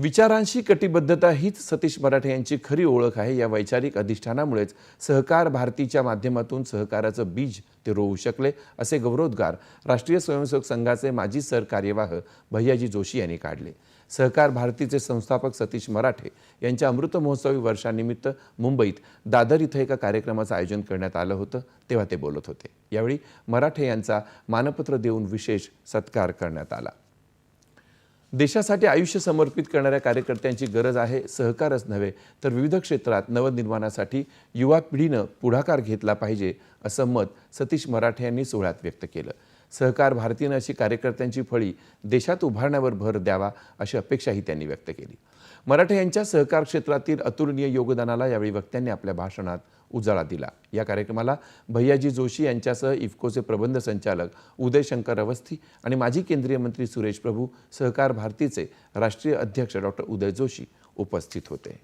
विचारांशी कटिबद्धता हीच सतीश मराठे यांची खरी ओळख आहे. या वैचारिक अधिष्ठानामुळेच सहकार भारतीच्या माध्यमातून सहकाराचं बीज ते रोवू शकले असे गौरवोद्गार राष्ट्रीय स्वयंसेवक संघाचे माजी सरकार्यवाह भैयाजी जोशी यांनी काढले. सहकार भारतीचे संस्थापक सतीश मराठे यांच्या अमृत महोत्सवी वर्षानिमित्त मुंबईत दादर इथं एका कार्यक्रमाचं आयोजन करण्यात आलं होतं तेव्हा ते बोलत होते. यावेळी मराठे यांचा मानपत्र देऊन विशेष सत्कार करण्यात आला. देशासाठी आयुष्य समर्पित करणाऱ्या कार्यकर्त्यांची गरज आहे सहकारच नव्हे तर विविध क्षेत्रात नवनिर्माणासाठी युवा पिढीनं पुढाकार घेतला पाहिजे असं मत सतीश मराठे यांनी सोहळ्यात व्यक्त केलं. सहकार भारतीनं अशी कार्यकर्त्यांची फळी देशात उभारण्यावर भर द्यावा अशी अपेक्षाही त्यांनी व्यक्त केली. मराठे यांच्या सहकार क्षेत्रातील अतुलनीय योगदानाला यावेळी वक्त्यांनी आपल्या भाषणात उजाळा दिला. या कार्यक्रमाला भैयाजी जोशी यांच्यासह इफ्कोचे प्रबंध संचालक उदयशंकर अवस्थी आणि माजी केंद्रीय मंत्री सुरेश प्रभू सहकार भारतीचे राष्ट्रीय अध्यक्ष डॉक्टर उदय जोशी उपस्थित होते.